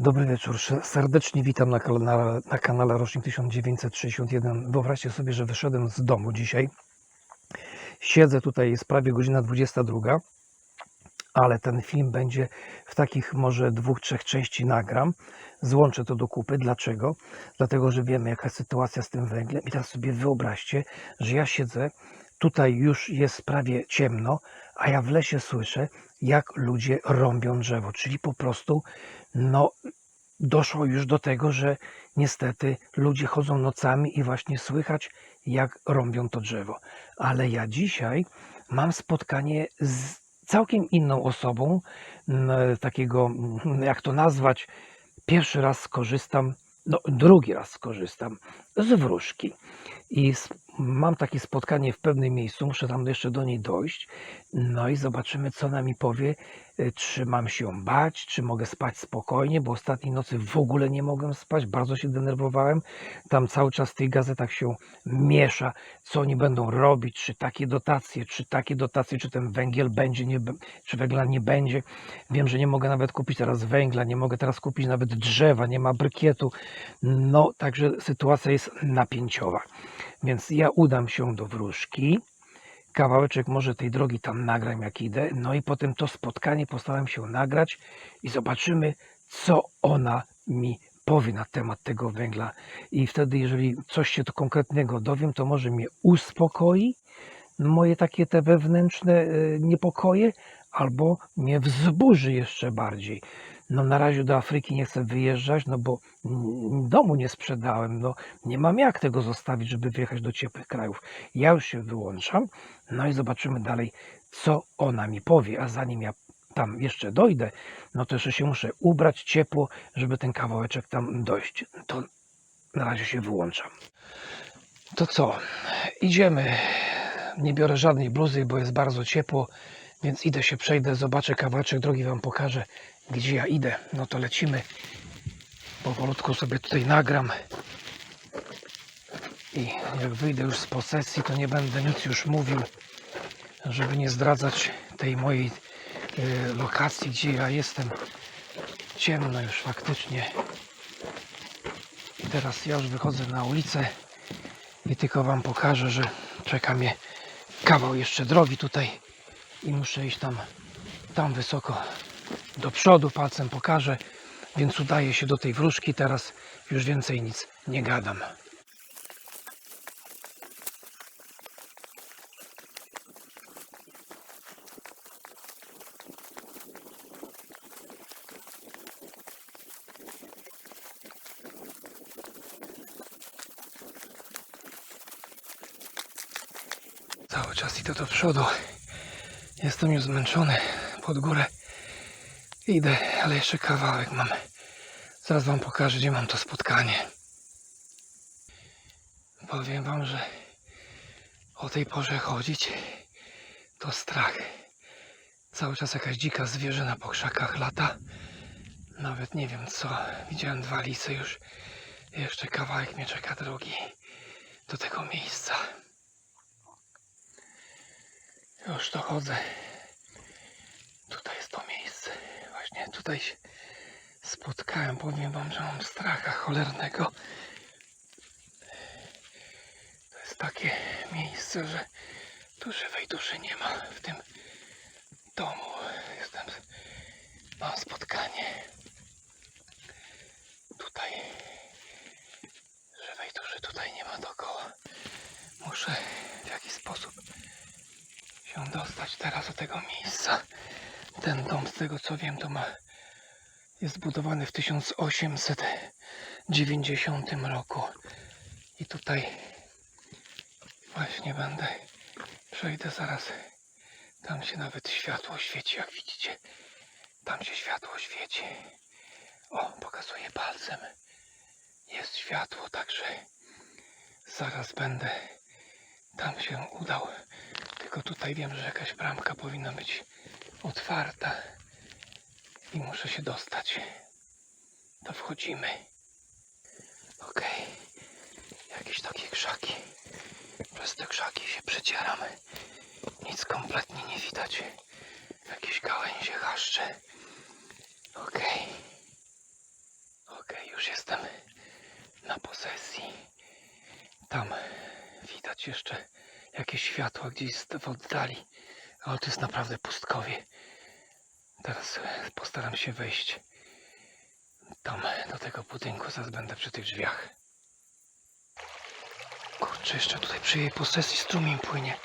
Dobry wieczór. Serdecznie witam na, na, na kanale Rocznik 1961. Wyobraźcie sobie, że wyszedłem z domu dzisiaj. Siedzę tutaj, jest prawie godzina 22, ale ten film będzie w takich może dwóch, trzech części nagram. Złączę to do kupy. Dlaczego? Dlatego, że wiemy jaka jest sytuacja z tym węglem. I teraz sobie wyobraźcie, że ja siedzę, tutaj już jest prawie ciemno, a ja w lesie słyszę, jak ludzie rąbią drzewo, czyli po prostu no, doszło już do tego, że niestety ludzie chodzą nocami i właśnie słychać, jak rąbią to drzewo. Ale ja dzisiaj mam spotkanie z całkiem inną osobą, takiego, jak to nazwać, pierwszy raz skorzystam, no drugi raz skorzystam z wróżki. I mam takie spotkanie w pewnym miejscu, muszę tam jeszcze do niej dojść. No i zobaczymy, co ona mi powie, y, czy mam się bać, czy mogę spać spokojnie, bo ostatniej nocy w ogóle nie mogłem spać, bardzo się denerwowałem. Tam cały czas w tych gazetach się miesza, co oni będą robić, czy takie dotacje, czy takie dotacje, czy ten węgiel będzie, nie, czy węgla nie będzie. Wiem, że nie mogę nawet kupić teraz węgla, nie mogę teraz kupić nawet drzewa, nie ma brykietu. No, także sytuacja jest napięciowa. Więc ja udam się do wróżki kawałeczek może tej drogi tam nagram jak idę, no i potem to spotkanie postaram się nagrać i zobaczymy, co ona mi powie na temat tego węgla. I wtedy, jeżeli coś się to konkretnego dowiem, to może mnie uspokoi, moje takie te wewnętrzne e, niepokoje, albo mnie wzburzy jeszcze bardziej. No na razie do Afryki nie chcę wyjeżdżać, no bo domu nie sprzedałem, no nie mam jak tego zostawić, żeby wyjechać do ciepłych krajów. Ja już się wyłączam, no i zobaczymy dalej, co ona mi powie, a zanim ja tam jeszcze dojdę, no to jeszcze się muszę ubrać ciepło, żeby ten kawałeczek tam dojść. To na razie się wyłączam. To co? Idziemy. Nie biorę żadnej bluzy, bo jest bardzo ciepło, więc idę się przejdę, zobaczę kawałeczek drogi, wam pokażę, gdzie ja idę. No to lecimy. Powolutku sobie tutaj nagram. I jak wyjdę już z posesji, to nie będę nic już mówił, żeby nie zdradzać tej mojej y, lokacji, gdzie ja jestem. Ciemno już faktycznie. I teraz ja już wychodzę na ulicę i tylko Wam pokażę, że czeka mnie kawał jeszcze drogi tutaj i muszę iść tam, tam wysoko do przodu, palcem pokażę, więc udaję się do tej wróżki, teraz już więcej nic nie gadam. Cały czas idę do przodu. Jestem już zmęczony pod górę. Idę, ale jeszcze kawałek mam. Zaraz wam pokażę, gdzie mam to spotkanie. Powiem wam, że o tej porze chodzić to strach. Cały czas jakaś dzika zwierzyna po krzakach lata. Nawet nie wiem co. Widziałem dwa lisy już. Jeszcze kawałek mnie czeka drogi do tego miejsca. Już dochodzę. Tutaj jest to miejsce. Właśnie tutaj się spotkałem. Powiem wam, że mam stracha cholernego. To jest takie miejsce, że tu żywej duszy nie ma w tym domu. Jestem, mam spotkanie. Tutaj żywej duszy tutaj nie ma dookoła. Muszę w jakiś sposób się dostać teraz do tego miejsca. Ten dom, z tego co wiem, to ma jest zbudowany w 1890 roku. I tutaj właśnie będę. Przejdę zaraz. Tam się nawet światło świeci, jak widzicie. Tam się światło świeci. O, pokazuję palcem. Jest światło, także zaraz będę tam się udał. Tylko tutaj wiem, że jakaś bramka powinna być otwarta i muszę się dostać. To wchodzimy. Okej. Jakieś takie krzaki. Przez te krzaki się przedzieram. Nic kompletnie nie widać. Jakieś gałęzie chaszcze. Okej. Już jestem na posesji. Tam widać jeszcze jakieś światła gdzieś w oddali, ale to jest naprawdę pustkowie. Teraz postaram się wejść tam do tego budynku, zaraz będę przy tych drzwiach. Kurczę, jeszcze tutaj przy jej posesji strumień płynie.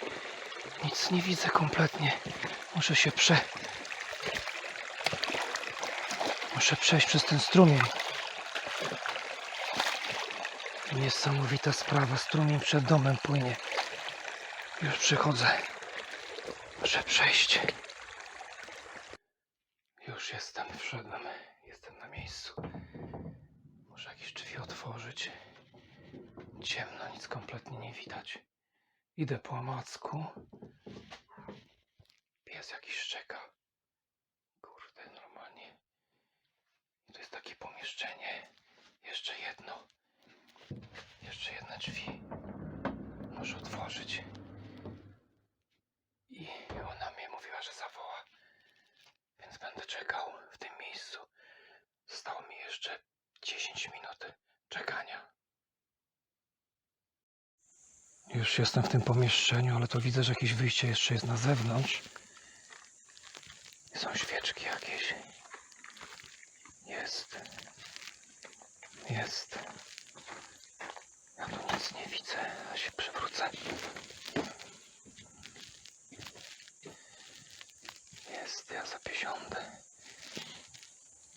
Nic nie widzę kompletnie. Muszę się prze... Muszę przejść przez ten strumień. Niesamowita sprawa. Strumień przed domem płynie. Już przychodzę. Muszę przejść. Już jestem, wszedłem. Jestem na miejscu. Muszę jakieś drzwi otworzyć. Ciemno, nic kompletnie nie widać. Idę po omacku. Pies jakiś szczeka. Kurde, normalnie. To jest takie pomieszczenie. Jeszcze jedno. Jeszcze jedne drzwi. Muszę otworzyć. I ona mnie mówiła, że zawoła. Więc będę czekał w tym miejscu. Zostało mi jeszcze 10 minut czekania. Już jestem w tym pomieszczeniu, ale to widzę, że jakieś wyjście jeszcze jest na zewnątrz. Są świeczki jakieś. Jest. Jest. Ja tu nic nie widzę. Ja się przewrócę. Jest, ja sobie siądę.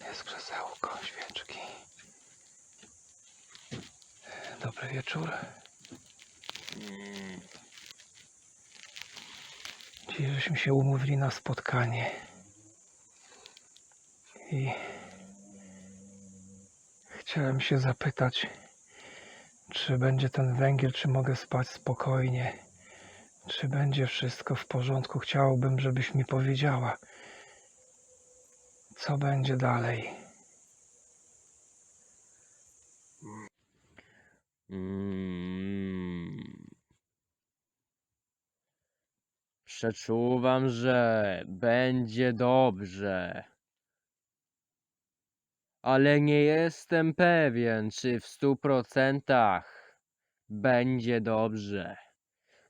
Jest krzesełko, świeczki. Dobry wieczór. Dzisiaj żeśmy się umówili na spotkanie. I chciałem się zapytać, czy będzie ten węgiel, czy mogę spać spokojnie, czy będzie wszystko w porządku. Chciałbym, żebyś mi powiedziała, co będzie dalej. Mm. Przeczuwam, że będzie dobrze. Ale nie jestem pewien, czy w stu procentach będzie dobrze.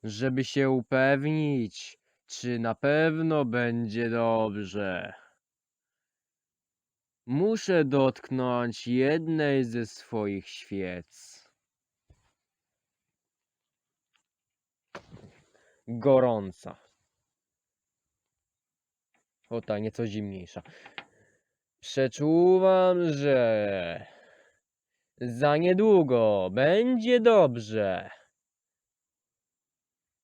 Żeby się upewnić, czy na pewno będzie dobrze. Muszę dotknąć jednej ze swoich świec. Gorąca. O ta, nieco zimniejsza. Przeczuwam, że za niedługo będzie dobrze.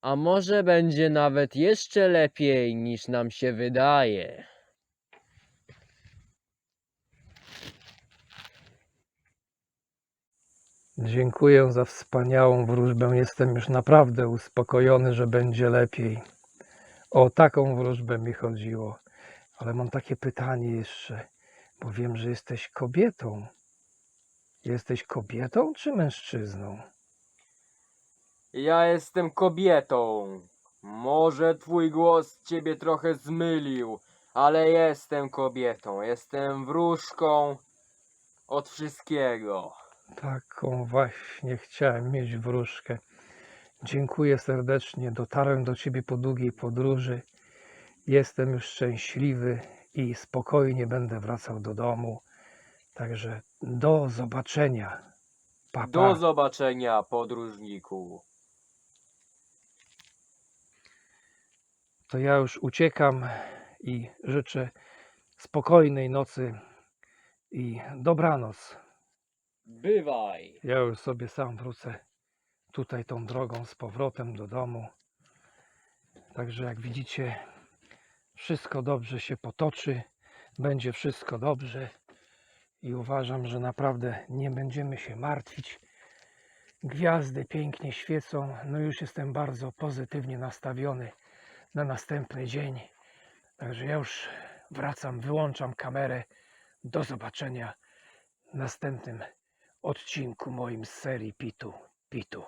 A może będzie nawet jeszcze lepiej niż nam się wydaje. Dziękuję za wspaniałą wróżbę. Jestem już naprawdę uspokojony, że będzie lepiej. O taką wróżbę mi chodziło. Ale mam takie pytanie jeszcze, bo wiem, że jesteś kobietą. Jesteś kobietą czy mężczyzną? Ja jestem kobietą. Może twój głos ciebie trochę zmylił, ale jestem kobietą. Jestem wróżką od wszystkiego. Taką właśnie chciałem mieć wróżkę. Dziękuję serdecznie. Dotarłem do ciebie po długiej podróży. Jestem już szczęśliwy i spokojnie będę wracał do domu. Także do zobaczenia. Pa, pa. Do zobaczenia, podróżniku. To ja już uciekam i życzę spokojnej nocy i dobranoc. Bywaj. Ja już sobie sam wrócę tutaj tą drogą z powrotem do domu. Także jak widzicie, wszystko dobrze się potoczy, będzie wszystko dobrze i uważam, że naprawdę nie będziemy się martwić. Gwiazdy pięknie świecą, no już jestem bardzo pozytywnie nastawiony na następny dzień. Także ja już wracam, wyłączam kamerę. Do zobaczenia następnym odcinku moim z serii Pitu Pitu.